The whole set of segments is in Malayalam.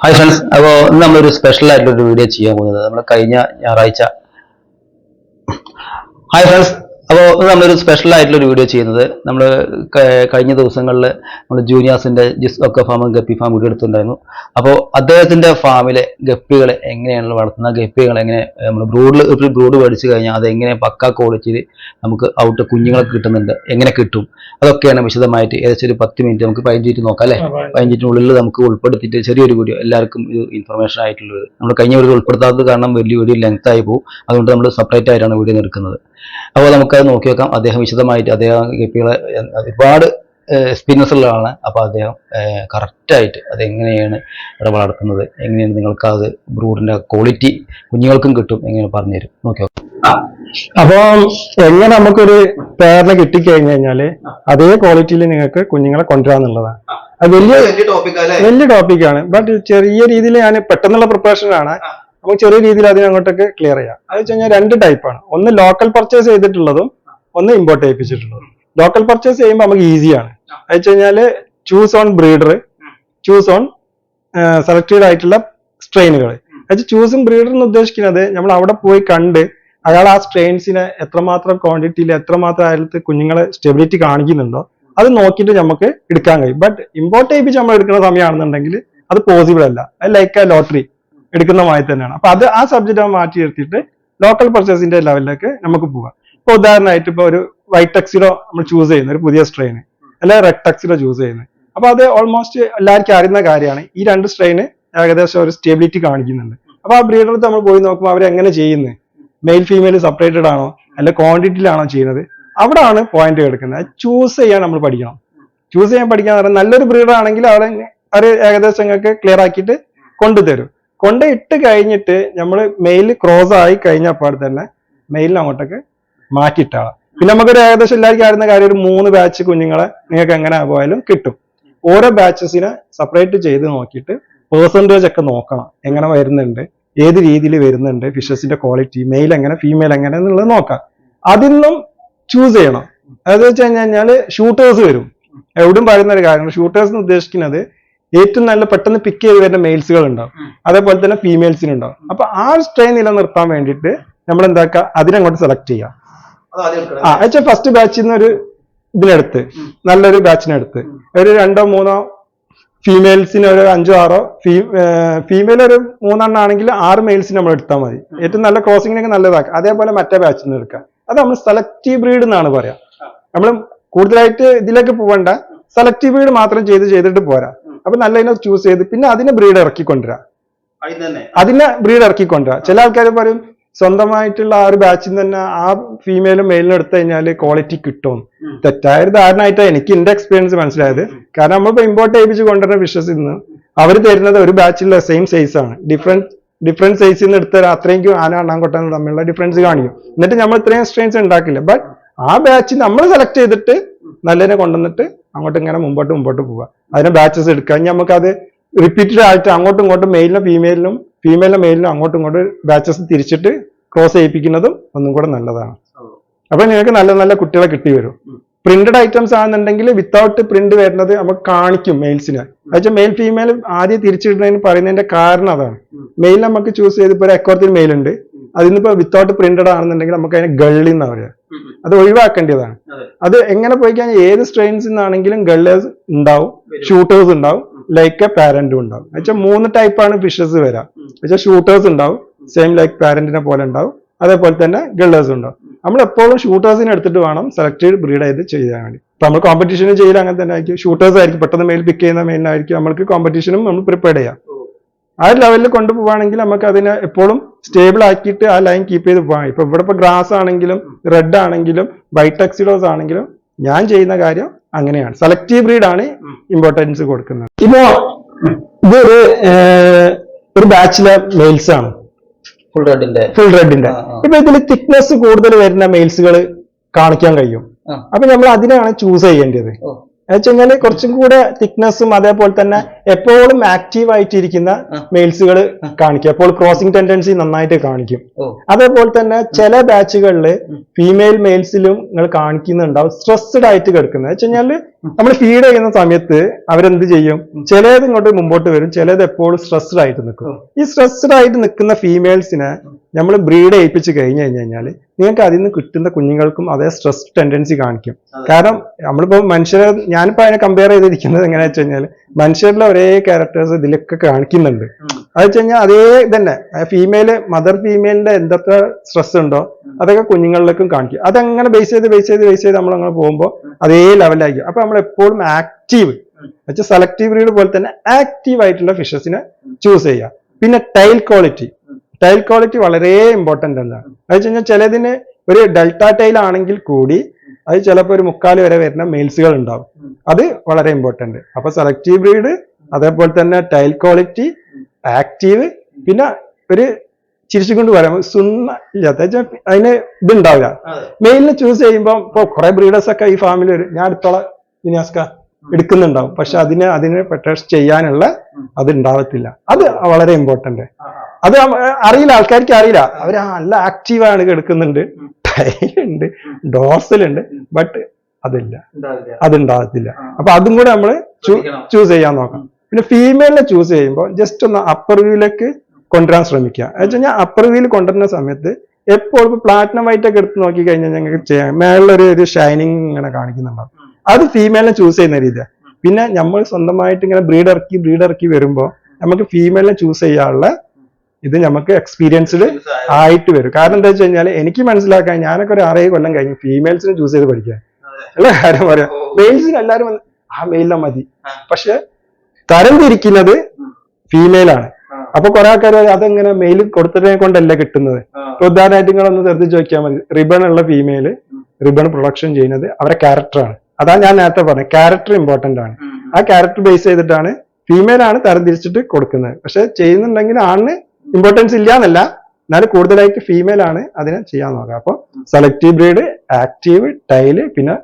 ഹായ് ഫ്രണ്ട്സ് അപ്പോൾ ഇന്ന് നമ്മളൊരു സ്പെഷ്യൽ ആയിട്ടുള്ള ഒരു വീഡിയോ ചെയ്യാൻ പോകുന്നത് നമ്മൾ കഴിഞ്ഞ ഞായറാഴ്ച. ഹായ് ഫ്രണ്ട്സ് അപ്പോൾ നമ്മളൊരു സ്പെഷ്യൽ ആയിട്ടുള്ള ഒരു വീഡിയോ ചെയ്യുന്നത്. നമ്മൾ കഴിഞ്ഞ ദിവസങ്ങളിൽ നമ്മൾ ജൂനിയേഴ്സിന്റെ ജിസ് ഒക്കെ ഫാമും ഗപ്പി ഫാം വീഡിയോ എടുത്തിട്ടുണ്ടായിരുന്നു അപ്പോൾ അദ്ദേഹത്തിന്റെ ഫാമിലെ ഗപ്പികളെ എങ്ങനെയാണ് വളർത്തുന്നത്? ഗപ്പികൾ എങ്ങനെ നമ്മൾ ബ്രൂഡിൽ ഒരു ബ്രൂഡ് മേടിച്ച് കഴിഞ്ഞാൽ അത് എങ്ങനെ പക്ക ക്വാളിറ്റിയിൽ നമുക്ക് ഔട്ട് കുഞ്ഞുങ്ങളൊക്കെ കിട്ടുന്നുണ്ട്? എങ്ങനെ കിട്ടും? അതൊക്കെയാണ് വിശദമായിട്ട് ഏകദേശം ഒരു പത്ത് മിനിറ്റ് നമുക്ക് പതിനഞ്ച് മിനിറ്റ് നോക്കാം അല്ലേ? പതിനഞ്ചിനുള്ളിൽ നമുക്ക് ഉൾപ്പെടുത്തിയിട്ട് ചെറിയൊരു വീഡിയോ എല്ലാവർക്കും ഒരു ഇൻഫർമേഷൻ ആയിട്ടുള്ളത് നമ്മൾ കഴിഞ്ഞ വീഡിയോ ഉൾപ്പെടുത്താത്തത് കാരണം വലിയ വീഡിയോ ലെങ്ത് ആയി പോകും. അതുകൊണ്ട് നമ്മൾ സെപ്പറേറ്റ് ആയിട്ടാണ് വീഡിയോ എടുക്കുന്നത്. അപ്പോൾ നമുക്കത് നോക്കി വെക്കാം. അദ്ദേഹം വിശദമായിട്ട് അദ്ദേഹം ഗപ്പികളെ ഒരുപാട് എക്സ്പീരിയൻസ് ഉള്ള ആളാണ്. അപ്പോൾ അദ്ദേഹം കറക്റ്റായിട്ട് അത് എങ്ങനെയാണ് ഇവിടെ വളർത്തുന്നത്? എങ്ങനെയാണ് നിങ്ങൾക്ക് അത് ബ്രൂഡിന്റെ ക്വാളിറ്റി കുഞ്ഞുങ്ങൾക്കും കിട്ടും എങ്ങനെ പറഞ്ഞുതരും നോക്കി നോക്കാം അപ്പൊ എങ്ങനെ നമുക്കൊരു പേരിനെ കിട്ടിക്കഴിഞ്ഞു കഴിഞ്ഞാൽ അതേ ക്വാളിറ്റിയിൽ നിങ്ങൾക്ക് കുഞ്ഞുങ്ങളെ കൊണ്ടുവരാന്നുള്ളതാണ്. അത് വലിയ വലിയ ടോപ്പിക്കാണ് ബട്ട് ചെറിയ രീതിയിൽ ഞാൻ പെട്ടെന്നുള്ള പ്രിപ്പറേഷൻ ആണ്. നമുക്ക് ചെറിയ രീതിയിൽ അതിനെ അങ്ങോട്ടൊക്കെ ക്ലിയർ ചെയ്യാം. അത് വെച്ച് കഴിഞ്ഞാൽ രണ്ട് ടൈപ്പാണ് ഒന്ന് ലോക്കൽ പർച്ചേസ് ചെയ്തിട്ടുള്ളതും ഒന്ന് ഇമ്പോർട്ട് ചെയ്യിപ്പിച്ചിട്ടുള്ളതും. ലോക്കൽ പർച്ചേസ് ചെയ്യുമ്പോൾ നമുക്ക് ഈസിയാണ് അത് വെച്ച് കഴിഞ്ഞാൽ choose on breeder choose on selected ആയിട്ടുള്ള സ്ട്രെയിനുകൾ അത് ചൂസും ബ്രീഡർ എന്ന് ഉദ്ദേശിക്കുന്നത് നമ്മൾ അവിടെ പോയി കണ്ട് അയാൾ ആ സ്ട്രെയിൻസിനെ എത്രമാത്രം ക്വാണ്ടിറ്റിയിൽ എത്രമാത്രം അയാൾക്ക് കുഞ്ഞുങ്ങളെ സ്റ്റെബിലിറ്റി കാണിക്കുന്നുണ്ടോ അത് നോക്കിയിട്ട് നമുക്ക് എടുക്കാൻ കഴിയും. ബട്ട് ഇമ്പോർട്ട് ചെയ്യിപ്പിച്ച് നമ്മൾ എടുക്കുന്ന സമയമാണെന്നുണ്ടെങ്കിൽ അത് പോസിബിൾ അല്ല. ലൈക്ക് എ ലോട്ടറി എടുക്കുന്ന മായി തന്നെയാണ്. അപ്പൊ അത് ആ സബ്ജക്റ്റ് മാറ്റി നിർത്തിയിട്ട് ലോക്കൽ പർച്ചേസിന്റെ ലെവലിലേക്ക് നമുക്ക് പോവാം. ഇപ്പൊ ഉദാഹരണമായിട്ട് ഇപ്പൊ ഒരു വൈറ്റ് ടെക്സിലോ നമ്മൾ ചൂസ് ചെയ്യുന്ന ഒരു പുതിയ സ്ട്രെയിൻ അല്ലെങ്കിൽ റെഡ് ടെക്സിലോ ചൂസ് ചെയ്യുന്നത് അപ്പൊ അത് ഓൾമോസ്റ്റ് എല്ലാവർക്കും അറിയുന്ന കാര്യമാണ്. ഈ രണ്ട് സ്ട്രെയിന് ഏകദേശം ഒരു സ്റ്റെബിലിറ്റി കാണിക്കുന്നുണ്ട്. അപ്പൊ ആ ബ്രീഡർ നമ്മൾ പോയി നോക്കുമ്പോൾ അവർ എങ്ങനെ ചെയ്യുന്നത് മെയിൽ ഫീമെയിൽ സെപ്പറേറ്റഡ് ആണോ? അല്ല ക്വാണ്ടിറ്റിയിലാണോ ചെയ്യുന്നത്? അവിടെയാണ് പോയിന്റ് എടുക്കുന്നത്. ചൂസ് ചെയ്യാൻ നമ്മൾ പഠിക്കണം. ചൂസ് ചെയ്യാൻ പഠിക്കാൻ പറഞ്ഞാൽ നല്ലൊരു ബ്രീഡർ ആണെങ്കിൽ അവിടെ അവർ ഏകദേശം ക്ലിയർ ആക്കിയിട്ട് കൊണ്ടുതരും. കൊണ്ട് ഇട്ട് കഴിഞ്ഞിട്ട് നമ്മൾ മെയിൽ ക്രോസ് ആയി കഴിഞ്ഞ കഴിഞ്ഞപ്പോൾ തന്നെ മെയിലിന് അങ്ങോട്ടേക്ക് മാറ്റിയിട്ടാളാം. പിന്നെ നമുക്കൊരു ഏകദേശം എല്ലാവർക്കും ആയിരുന്ന കാര്യം ഒരു മൂന്ന് ബാച്ച് കുഞ്ഞുങ്ങളെ നിങ്ങൾക്ക് എങ്ങനെ പോയാലും കിട്ടും. ഓരോ ബാച്ചസിനെ സെപ്പറേറ്റ് ചെയ്ത് നോക്കിയിട്ട് പേഴ്സന്റേജ് ഒക്കെ നോക്കണം. എങ്ങനെ വരുന്നുണ്ട് ഏത് രീതിയിൽ വരുന്നുണ്ട് ഫിഷസിന്റെ ക്വാളിറ്റി മെയിൽ എങ്ങനെ ഫീമെയിൽ എങ്ങനെ എന്നുള്ളത് നോക്കാം. അതിൽ നിന്നും ചൂസ് ചെയ്യണം. അതെന്ന് വെച്ച് കഴിഞ്ഞാൽ ഷൂട്ടേഴ്സ് വരും. എവിടും പറയുന്ന ഒരു കാര്യമാണ്. ഷൂട്ടേഴ്സ് എന്ന് ഉദ്ദേശിക്കുന്നത് ഏറ്റവും നല്ല പെട്ടെന്ന് പിക്ക് ചെയ്ത് വരുന്ന മെയിൽസുകൾ ഉണ്ടാവും. അതേപോലെ തന്നെ ഫീമെയിൽസിന് ഉണ്ടാവും. അപ്പൊ ആ സ്ട്രെയിൻ നിലനിർത്താൻ വേണ്ടിയിട്ട് നമ്മൾ എന്താക്കുക? അതിനങ്ങോട്ട് സെലക്ട് ചെയ്യാം ആ വെച്ചാൽ ഫസ്റ്റ് ബാച്ചിൽ നിന്ന് ഒരു ഇതിനെടുത്ത് നല്ലൊരു ബാച്ചിനെടുത്ത് ഒരു രണ്ടോ മൂന്നോ ഫീമെയിൽസിന് ഒരു അഞ്ചോ ആറോ ഫീമെയിൽ ഒരു മൂന്നെണ്ണം ആണെങ്കിൽ ആറ് മെയിൽസിന് നമ്മൾ എടുത്താൽ മതി. ഏറ്റവും നല്ല ക്രോസിങ്ങിനൊക്കെ നല്ലതാക്കുക അതേപോലെ മറ്റേ ബാച്ചിൽ നിന്ന് എടുക്കുക അത് നമ്മൾ സെലക്റ്റീവ് ബ്രീഡ് എന്നാണ് പറയാ. നമ്മൾ കൂടുതലായിട്ട് ഇതിലേക്ക് പോകണ്ട സെലക്റ്റീവ് ബ്രീഡ് മാത്രം ചെയ്ത് ചെയ്തിട്ട് പോരാ. അപ്പൊ നല്ല ഇനം ചൂസ് ചെയ്ത് പിന്നെ അതിനെ ബ്രീഡ് ഇറക്കിക്കൊണ്ടുവരാം. അതിനെ ബ്രീഡ് ഇറക്കിക്കൊണ്ടുവരാം. ചില ആൾക്കാർ പറയും സ്വന്തമായിട്ടുള്ള ആ ഒരു ബാച്ചിൽ നിന്ന് തന്നെ ആ ഫീമെയിലും മെയിലിനും എടുത്തു കഴിഞ്ഞാൽ ക്വാളിറ്റി കിട്ടും. തെറ്റായ ഒരു ധാരണയായിട്ടാണ് എനിക്ക് എന്റെ എക്സ്പീരിയൻസ് മനസ്സിലായത്. കാരണം നമ്മളിപ്പോ ഇമ്പോർട്ട് ചെയ്യിപ്പിച്ച് കൊണ്ടുവരുന്ന ഫിഷസ് ഇന്ന് അവർ തരുന്നത് ഒരു ബാച്ചിലുള്ള സെയിം സൈസ് ആണ്. ഡിഫറെന്റ് ഡിഫറെന്റ് സൈസിൽ നിന്ന് എടുത്ത അത്രയും ആന അണ്ണാൻകൊട്ടാനും തമ്മിലുള്ള ഡിഫറൻസ് കാണിക്കും. എന്നിട്ട് നമ്മൾ ഇത്രയും സ്ട്രെയിൻസ് ഉണ്ടാക്കില്ല. ബട്ട് ആ ബാച്ച് നമ്മൾ സെലക്ട് ചെയ്തിട്ട് നല്ലതിനെ കൊണ്ടുവന്നിട്ട് അങ്ങോട്ട് ഇങ്ങനെ മുമ്പോട്ട് മുമ്പോട്ട് പോവുക. അതിനെ ബാച്ചസ് എടുക്കുക. ഇനി നമുക്കത് റിപ്പീറ്റഡ് ആയിട്ട് അങ്ങോട്ടും ഇങ്ങോട്ടും മെയിലിനും ഫീമെയിലിനും ഫീമെയിലിനും മെയിലിനും അങ്ങോട്ടും ഇങ്ങോട്ട് ബാച്ചസ് തിരിച്ചിട്ട് ക്രോസ് ചെയ്യിപ്പിക്കുന്നതും ഒന്നും കൂടെ നല്ലതാണ്. അപ്പൊ നിങ്ങൾക്ക് നല്ല നല്ല കുട്ടികളെ കിട്ടി വരും. പ്രിന്റഡ് ഐറ്റംസ് ആണെന്നുണ്ടെങ്കിൽ വിത്തൗട്ട് പ്രിന്റ് വരുന്നത് നമുക്ക് കാണിക്കും മെയിൽസിന് അതായത് മെയിൽ ഫീമെയിൽ ആദ്യം തിരിച്ചിടുന്നതിന് പറയുന്നതിന്റെ കാരണം അതാണ്. മെയിൽ നമുക്ക് ചൂസ് ചെയ്ത് ഇപ്പോൾ ഒരു അക്കോർത്തിൽ മെയിൽ ഉണ്ട്. അതിനിപ്പോ വിത്തൗട്ട് പ്രിന്റഡ് ആണെന്നുണ്ടെങ്കിൽ നമുക്ക് അതിനെ ഗള്ളി എന്നാ പറയാ. അത് ഒഴിവാക്കേണ്ടതാണ്. അത്. എങ്ങനെ പോയി കഴിഞ്ഞാൽ ഏത് സ്ട്രെയിൻസിൽ നിന്നാണെങ്കിലും ഗള്ളേഴ്സ് ഉണ്ടാവും ഷൂട്ടേഴ്സ് ഉണ്ടാവും ലൈക്ക് എ പാരന്റും ഉണ്ടാവും. എന്നുവെച്ചാൽ മൂന്ന് ടൈപ്പാണ് ഫിഷസ് വരാം. എന്നുവെച്ചാൽ ഷൂട്ടേഴ്സ് ഉണ്ടാവും സെയിം ലൈക്ക് പാരന്റിനെ പോലെ ഉണ്ടാവും അതേപോലെ തന്നെ ഗള്ളേഴ്സ് ഉണ്ടാവും. നമ്മൾ എപ്പോഴും ഷൂട്ടേഴ്സിനെ എടുത്തിട്ട് വേണം സെലക്ടഡ് ബ്രീഡ് ചെയ്ത് ചെയ്യാൻ വേണ്ടി. ഇപ്പൊ നമ്മൾ കോമ്പറ്റീഷന് ചെയ്യൽ അങ്ങനെ തന്നെ ആയിരിക്കും. ഷൂട്ടേഴ്സ് ആയിരിക്കും പെട്ടെന്ന് മെയിൽ പിക്ക് ചെയ്യുന്ന മെയിനായിരിക്കും നമ്മൾക്ക് കോമ്പറ്റീഷനും നമ്മൾ പ്രിപ്പയർ ചെയ്യാം. ആ ലെവലിൽ കൊണ്ടുപോവാണെങ്കിൽ നമുക്ക് അതിനെ എപ്പോഴും സ്റ്റേബിൾ ആക്കിയിട്ട് ആ ലൈൻ കീപ്പ് ചെയ്ത് പോകാം ഇപ്പൊ ഇവിടെ ഇപ്പൊ ഗ്രാസ് ആണെങ്കിലും റെഡ് ആണെങ്കിലും വൈറ്റ് ടെക്സിഡോസ് ആണെങ്കിലും ഞാൻ ചെയ്യുന്ന കാര്യം അങ്ങനെയാണ്. സെലക്റ്റീവ് ബ്രീഡ് ആണ് ഇമ്പോർട്ടൻസ് കൊടുക്കുന്നത്. ഇപ്പോ ഇതൊരു ഒരു ബാച്ചിലെ മെയിൽസ് ആണ്. ഫുൾ റെഡിന്റെ ഫുൾ റെഡിന്റെ. ഇപ്പൊ ഇതിൽ തിക്നെസ് കൂടുതൽ വരുന്ന മെയിൽസുകൾ കാണിക്കാൻ കഴിയും. അപ്പൊ നമ്മൾ അതിനാണ് ചൂസ് ചെയ്യേണ്ടത്. എന്ന് വെച്ച് കഴിഞ്ഞാൽ കുറച്ചും കൂടെ തിക്നെസ്സും അതേപോലെ തന്നെ എപ്പോഴും ആക്റ്റീവ് ആയിട്ടിരിക്കുന്ന മെയിൽസുകൾ കാണിക്കും. എപ്പോൾ ക്രോസിംഗ് ടെൻഡൻസി നന്നായിട്ട് കാണിക്കും. അതേപോലെ തന്നെ ചില ബാച്ചുകളിൽ ഫീമെയിൽ മെയിൽസിലും നിങ്ങൾ കാണിക്കുന്നുണ്ടാവും. സ്ട്രെസ്ഡ് ആയിട്ട് കിടക്കുന്നത്. വെച്ച് നമ്മൾ ഫീഡ് ചെയ്യുന്ന സമയത്ത് അവരെന്ത് ചെയ്യും? ചിലത് ഇങ്ങോട്ട് മുമ്പോട്ട് വരും. ചിലത് എപ്പോഴും സ്ട്രെസ്ഡ് ആയിട്ട് നിൽക്കും. ഈ സ്ട്രെസ്ഡ് ആയിട്ട് നിൽക്കുന്ന ഫീമെയിൽസിനെ നമ്മൾ ബ്രീഡ് ഏൽപ്പിച്ച് കഴിഞ്ഞു കഴിഞ്ഞു കഴിഞ്ഞാൽ നിങ്ങൾക്ക് അതിൽ നിന്ന് കിട്ടുന്ന കുഞ്ഞുങ്ങൾക്കും അതേ സ്ട്രെസ് ടെൻഡൻസി കാണിക്കും. കാരണം നമ്മളിപ്പോൾ മനുഷ്യരെ ഞാനിപ്പോൾ അതിനെ കമ്പയർ ചെയ്തിരിക്കുന്നത് എങ്ങനെയാ വെച്ച് കഴിഞ്ഞാൽ മനുഷ്യരിലെ ഒരേ ക്യാരക്ടേഴ്സ് ഇതിലൊക്കെ കാണിക്കുന്നുണ്ട്. അത് വെച്ച് കഴിഞ്ഞാൽ അതേ തന്നെ ഫീമെയിൽ മദർ ഫീമെയിലിന്റെ എന്തൊക്കെ സ്ട്രെസ് ഉണ്ടോ അതൊക്കെ കുഞ്ഞുങ്ങളിലേക്കും കാണിക്കും. അതെങ്ങനെ ബേസ് ചെയ്ത് ബേസ് ചെയ്ത് ബേസ് ചെയ്ത് നമ്മൾ അങ്ങനെ പോകുമ്പോൾ അതേ ലെവലായിരിക്കും അപ്പൊ നമ്മൾ എപ്പോഴും ആക്റ്റീവ് വെച്ചാൽ സെലക്റ്റീവ് ബ്രീഡ് പോലെ തന്നെ ആക്റ്റീവ് ആയിട്ടുള്ള ഫിഷസിനെ ചൂസ് ചെയ്യുക. പിന്നെ ടൈൽ ക്വാളിറ്റി ടൈൽ ക്വാളിറ്റി വളരെ ഇമ്പോർട്ടന്റ് ആണ് അത് വെച്ച് കഴിഞ്ഞാൽ ചിലതിന് ഒരു ഡെൽറ്റ ടൈൽ ആണെങ്കിൽ കൂടി അത് ചിലപ്പോൾ ഒരു മുക്കാൽ വരെ വരുന്ന മെയിൽസുകൾ ഉണ്ടാവും അത് വളരെ ഇമ്പോർട്ടന്റ് അപ്പൊ സെലക്റ്റീവ് ബ്രീഡ് അതേപോലെ തന്നെ ടൈൽ ക്വാളിറ്റി ആക്റ്റീവ് പിന്നെ ഒരു ചിരിച്ചുകൊണ്ട് പറയാം സുണ്ണ ഇല്ലാത്ത അതിന് ഇതുണ്ടാവില്ല. മെയിലിന് ചൂസ് ചെയ്യുമ്പോൾ ഇപ്പൊ കുറെ ബ്രീഡേഴ്സ് ഒക്കെ ഈ ഫാമിൽ വരും ഞാൻ അടുത്തോളം വിന്യാസ്ക എടുക്കുന്നുണ്ടാവും. പക്ഷെ അതിന് അതിന് പെട്ടെന്ന് ചെയ്യാനുള്ള അത് ഉണ്ടാവത്തില്ല. അത് വളരെ ഇമ്പോർട്ടന്റ് അത് അറിയില്ല ആൾക്കാർക്ക് അറിയില്ല. അവർ നല്ല ആക്റ്റീവാണ് കിടക്കുന്നുണ്ട് ടൈലുണ്ട് ഡോസലുണ്ട് ബട്ട് അതില്ല. അത് ഉണ്ടാകത്തില്ല അപ്പൊ അതും കൂടെ നമ്മൾ. ചൂസ് ചെയ്യാൻ നോക്കാം പിന്നെ ഫീമെയിലിനെ ചൂസ് ചെയ്യുമ്പോൾ ജസ്റ്റ് ഒന്ന് അപ്പർ വ്യൂയിലേക്ക് കൊണ്ടുവരാൻ ശ്രമിക്കുക. എന്ന് വെച്ച് കഴിഞ്ഞാൽ അപ്പർ വ്യൂയിൽ കൊണ്ടുവരുന്ന സമയത്ത് എപ്പോഴും ഇപ്പൊ പ്ലാറ്റിനം വൈറ്റ് ഒക്കെ എടുത്ത് നോക്കി കഴിഞ്ഞാൽ ഞങ്ങൾക്ക് ചെയ്യാം മേളിലൊരു ഒരു ഷൈനിങ് ഇങ്ങനെ കാണിക്കുന്നുണ്ടാവും. അത് ഫീമെയിലിനെ ചൂസ് ചെയ്യുന്ന രീതിയാണ് പിന്നെ നമ്മൾ സ്വന്തമായിട്ട് ഇങ്ങനെ ബ്രീഡ് ഇറക്കി ബ്രീഡ് ഇറക്കി വരുമ്പോൾ നമുക്ക് ഫീമെയിലിനെ ചൂസ് ചെയ്യാനുള്ള ഇത് നമുക്ക് എക്സ്പീരിയൻസ്ഡ് ആയിട്ട് വരും. കാരണം എന്താ വെച്ച് കഴിഞ്ഞാൽ എനിക്ക് മനസ്സിലാക്കാൻ ഞാനൊക്കെ ഒരു ആറേഴ് കൊല്ലം കഴിഞ്ഞു ഫീമെയിൽസിനെ ചൂസ് ചെയ്ത് പഠിക്കാൻ. അല്ല? കാര്യം പറയാം? മെയിൽസിന് എല്ലാവരും വന്ന് ആ മെയിലിനെ മതി. പക്ഷെ തരംതിരിക്കുന്നത് ഫീമെയിൽ ഫീമെയിലാണ് അപ്പൊ കുറെ ആൾക്കാർ അതെങ്ങനെ മെയിൽ കൊടുത്തതിനെ കൊണ്ടല്ല കിട്ടുന്നത്? ഇപ്പൊ ഉദാഹരണമായിട്ട് നിങ്ങളൊന്ന് ശ്രദ്ധിച്ച് നോക്കിയാൽ മതി. റിബൺ ഉള്ള ഫീമെയിൽ റിബൺ പ്രൊഡക്ഷൻ ചെയ്യുന്നത് അവരുടെ ക്യാരക്ടറാണ് അതാ ഞാൻ നേരത്തെ പറഞ്ഞത്. ക്യാരക്ടർ ഇമ്പോർട്ടന്റ് ആണ്. ആ ക്യാരക്ടർ ബേസ് ചെയ്തിട്ടാണ് ഫീമെയിൽ ആണ് തരംതിരിച്ചിട്ട് കൊടുക്കുന്നത്. പക്ഷെ ചെയ്യുന്നുണ്ടെങ്കിൽ ആണിന് ഇമ്പോർട്ടൻസ് ഇല്ല എന്നല്ല എന്നാലും കൂടുതലായിട്ട് ഫീമെയിൽ ആണ് അതിനെ ചെയ്യാൻ നോക്കുക. അപ്പൊ സെലക്റ്റീവ് ബ്രീഡ് ആക്റ്റീവ് ടൈൽ പിന്നെ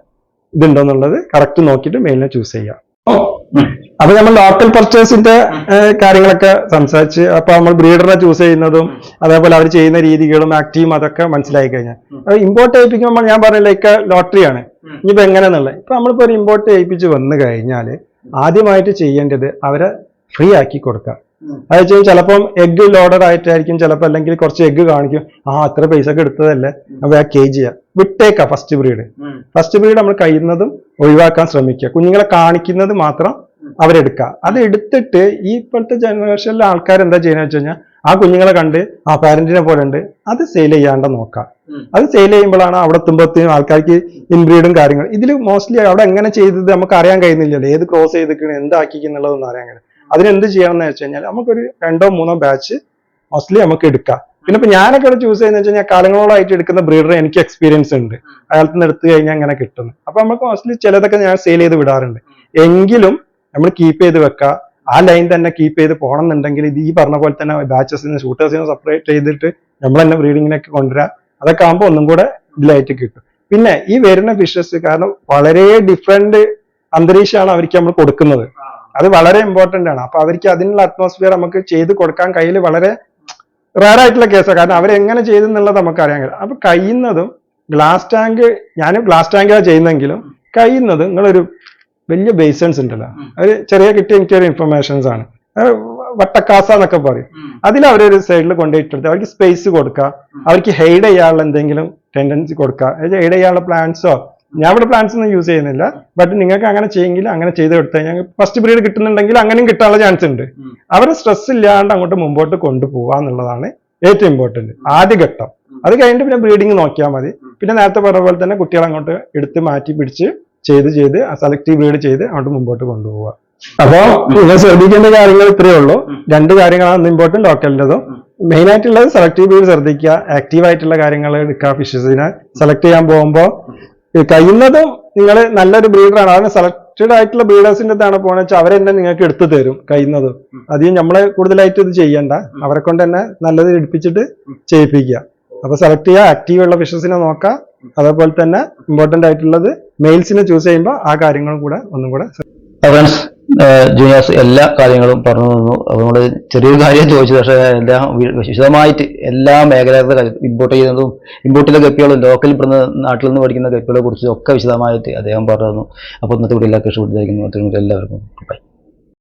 ഇതുണ്ടോന്നുള്ളത് കറക്റ്റ് നോക്കിയിട്ട് മെയിലിനെ ചൂസ് ചെയ്യാം അപ്പൊ നമ്മൾ ലോക്കൽ പർച്ചേസിന്റെ കാര്യങ്ങളൊക്കെ സംസാരിച്ച് അപ്പൊ നമ്മൾ ബ്രീഡറിനെ ചൂസ് ചെയ്യുന്നതും അതേപോലെ അവർ ചെയ്യുന്ന രീതികളും ആക്റ്റീവും അതൊക്കെ മനസ്സിലായി കഴിഞ്ഞാൽ. ഇമ്പോർട്ട് ചെയ്യിപ്പിക്കുമ്പോൾ ഞാൻ പറഞ്ഞ ലൈക്ക് ലോട്ടറിയാണ് ഇനിയിപ്പോ എങ്ങനെയാണെന്നുള്ളത് ഇപ്പൊ നമ്മളിപ്പോ ഒരു ഇമ്പോർട്ട് ചെയ്യിപ്പിച്ച് വന്നു കഴിഞ്ഞാൽ ആദ്യമായിട്ട് ചെയ്യേണ്ടത് അവരെ ഫ്രീ ആക്കി കൊടുക്കുക. അത് വെച്ചാൽ ചിലപ്പം എഗ് ലോഡഡ് ആയിട്ടായിരിക്കും ചിലപ്പോൾ അല്ലെങ്കിൽ കുറച്ച് എഗ് കാണിക്കും. ആ അത്ര പൈസ ഒക്കെ എടുത്തതല്ലേ? അപ്പൊ ആ കെ ചെയ്യാം. വിട്ടേക്കാം ഫസ്റ്റ് ബ്രീഡ് ഫസ്റ്റ് ബ്രീഡ് നമ്മൾ കഴിയുന്നതും ഒഴിവാക്കാൻ ശ്രമിക്കുക. കുഞ്ഞുങ്ങളെ കാണിക്കുന്നത് മാത്രം അവരെടുക്കുക. അത് എടുത്തിട്ട് ഈ ഇപ്പോഴത്തെ ജനറേഷനിലെ ആൾക്കാർ എന്താ ചെയ്യുന്നത് വെച്ച് കഴിഞ്ഞാൽ ആ കുഞ്ഞുങ്ങളെ കണ്ട് ആ പാരന്റിനെ പോലെ ഉണ്ട് അത് സെയിൽ ചെയ്യാണ്ട് നോക്കാം അത് സെയിൽ ചെയ്യുമ്പോഴാണ് അവിടെ എത്തുമ്പോഴത്തേനും ആൾക്കാർക്ക് ഇൻബ്രീഡും കാര്യങ്ങളും ഇതിൽ മോസ്റ്റ്ലി അവിടെ എങ്ങനെ ചെയ്തത് നമുക്ക് അറിയാൻ കഴിയുന്നില്ലല്ലോ. ഏത് ക്രോസ് ചെയ്തിരിക്കണം എന്താക്കിക്കുന്നുള്ളതൊന്നും അറിയാൻ കഴിയും അതിനെന്ത് ചെയ്യണം എന്ന് വെച്ച് കഴിഞ്ഞാൽ നമുക്കൊരു രണ്ടോ മൂന്നോ ബാച്ച് മോസ്റ്റ്ലി നമുക്ക് എടുക്കാം. പിന്നെ ഇപ്പൊ ഞാനൊക്കെ ചൂസ് ചെയ്യുന്ന വെച്ച് കഴിഞ്ഞാൽ കാലങ്ങളോളായിട്ട് എടുക്കുന്ന ബ്രീഡർ എനിക്ക് എക്സ്പീരിയൻസ് ഉണ്ട്. അയാൾക്ക് നിന്ന് എടുത്തു കഴിഞ്ഞാൽ അങ്ങനെ കിട്ടുന്നു അപ്പൊ നമുക്ക് മോസ്റ്റ്ലി ചിലതൊക്കെ ഞാൻ സെയിൽ ചെയ്ത് വിടാറുണ്ട്. എങ്കിലും നമ്മൾ കീപ്പ് ചെയ്ത് വെക്കുക ആ ലൈൻ തന്നെ കീപ്പ് ചെയ്ത് പോകണം എന്നുണ്ടെങ്കിൽ ഇത് ഈ പറഞ്ഞ പോലെ തന്നെ ബാച്ചസിന് ഷൂട്ടേഴ്സിനെ സെപ്പറേറ്റ് ചെയ്തിട്ട് നമ്മൾ തന്നെ ബ്രീഡിങ്ങിനൊക്കെ കൊണ്ടുവരാം. അതൊക്കെ ആകുമ്പോൾ ഒന്നും കൂടെ ഇതിലായിട്ട് കിട്ടും. പിന്നെ ഈ വരുന്ന ഫിഷസ് കാരണം വളരെ ഡിഫറെന്റ് അന്തരീക്ഷമാണ് അവർക്ക് നമ്മൾ കൊടുക്കുന്നത്. അത് വളരെ ഇമ്പോർട്ടന്റ് ആണ്. അപ്പൊ അവർക്ക് അതിനുള്ള അറ്റ്മോസ്ഫിയർ നമുക്ക് ചെയ്ത് കൊടുക്കാൻ കയ്യിൽ വളരെ റയർ ആയിട്ടുള്ള കേസാണ് കാരണം അവരെങ്ങനെ ചെയ്തെന്നുള്ളത് നമുക്ക് അറിയാൻ കഴിയും. അപ്പൊ കഴിയുന്നതും ഗ്ലാസ് ടാങ്ക് ഞാൻ ഗ്ലാസ് ടാങ്കാണ് ചെയ്യുന്നെങ്കിലും കഴിയുന്നത് നിങ്ങളൊരു വലിയ ബേസൺസ് ഉണ്ടല്ലോ. അത് ചെറിയ കിട്ടിയ എനിക്കൊരു ഇൻഫർമേഷൻസ് ആണ്. വട്ടക്കാസ എന്നൊക്കെ പറയും. അതിൽ അവരൊരു സൈഡിൽ കൊണ്ടുപോയിട്ട് അവർക്ക് സ്പേസ് കൊടുക്കുക. അവർക്ക് ഹെയ്ഡ് ചെയ്യാനുള്ള എന്തെങ്കിലും ടെൻഡൻസി കൊടുക്കുക. ഹെയ്ഡ് ചെയ്യാനുള്ള പ്ലാൻസോ ഞാൻ ഇവിടെ പ്ലാന്റ്സ് ഒന്നും യൂസ് ചെയ്യുന്നില്ല. ബട്ട് നിങ്ങൾക്ക് അങ്ങനെ ചെയ്യെങ്കിൽ അങ്ങനെ ചെയ്ത് കൊടുത്തു കഴിഞ്ഞാൽ ഫസ്റ്റ് ബ്രീഡ് കിട്ടുന്നുണ്ടെങ്കിൽ അങ്ങനെയും കിട്ടാനുള്ള ചാൻസ് ഉണ്ട്. അവരെ സ്ട്രെസ് ഇല്ലാണ്ട് അങ്ങോട്ട് മുമ്പോട്ട് കൊണ്ടുപോകുക എന്നുള്ളതാണ് ഏറ്റവും ഇമ്പോർട്ടന്റ് ആദ്യ ഘട്ടം. അത് കഴിഞ്ഞിട്ട് പിന്നെ ബ്രീഡിങ് നോക്കിയാൽ മതി. പിന്നെ നേരത്തെ പറഞ്ഞ പോലെ തന്നെ കുട്ടികളെ അങ്ങോട്ട് എടുത്ത് മാറ്റി പിടിച്ച് ചെയ്ത് ചെയ്ത് സെലക്റ്റീവ് ബ്രീഡ് ചെയ്ത് അങ്ങോട്ട് മുമ്പോട്ട് കൊണ്ടുപോവുക അപ്പോൾ നിങ്ങൾ ശ്രദ്ധിക്കേണ്ട കാര്യങ്ങൾ ഇത്രയേ ഉള്ളൂ. രണ്ട് കാര്യങ്ങളാണ് ഇമ്പോർട്ടന്റ് ഡോക്ടറിന്റെതും. മെയിൻ ആയിട്ടുള്ളത് സെലക്റ്റീവ് ബ്രീഡ് ശ്രദ്ധിക്കുക. ആക്റ്റീവ് ആയിട്ടുള്ള കാര്യങ്ങൾ എടുക്കുക. ഫിഷസിനെ സെലക്ട് ചെയ്യാൻ പോകുമ്പോൾ കഴിയുന്നതും നിങ്ങൾ നല്ലൊരു ബ്രീഡറാണ് അതിന് സെലക്റ്റഡ് ആയിട്ടുള്ള ബ്രീഡേഴ്സിന്റെ അടുത്താണ് പോകണമെന്ന് വെച്ചാൽ അവരെന്നെ നിങ്ങൾക്ക് എടുത്തു തരും കഴിയുന്നതും. അധികം നമ്മൾ കൂടുതലായിട്ട് ഇത് ചെയ്യണ്ട. അവരെ കൊണ്ട് തന്നെ നല്ലത് എടുപ്പിച്ചിട്ട് ചെയ്യിപ്പിക്കുക. അപ്പൊ സെലക്ട് ചെയ്യുക ആക്റ്റീവ് ഉള്ള ഫിഷസിനെ നോക്കാം അതേപോലെ തന്നെ ഇമ്പോർട്ടന്റ് ആയിട്ടുള്ളത് മെയിൽസിനെ ചൂസ് ചെയ്യുമ്പോൾ ആ കാര്യങ്ങളും കൂടെ ഒന്നും കൂടെ ഫ്രണ്ട്സ് ജൂനിയേഴ്സ് എല്ലാ കാര്യങ്ങളും പറഞ്ഞു തന്നു. അതുകൊണ്ട് ചെറിയൊരു കാര്യം ചോദിച്ചു പക്ഷേ എല്ലാം വിശദമായിട്ട് എല്ലാ മേഖലകളുടെ ഇമ്പോർട്ട് ചെയ്യുന്നതും ഇമ്പോർട്ട് ചെയ്ത ഗപ്പികളും ലോക്കൽ ഇവിടുന്ന് നാട്ടിൽ നിന്ന് പഠിക്കുന്ന ഗപ്പികളെ കുറിച്ചും ഒക്കെ വിശദമായിട്ട് അദ്ദേഹം പറഞ്ഞു തന്നു. അപ്പോൾ ഇന്നത്തെ എല്ലാവർക്കും ഇഷ്ടപ്പെട്ടിരിക്കുന്നു എല്ലാവർക്കും. ബൈ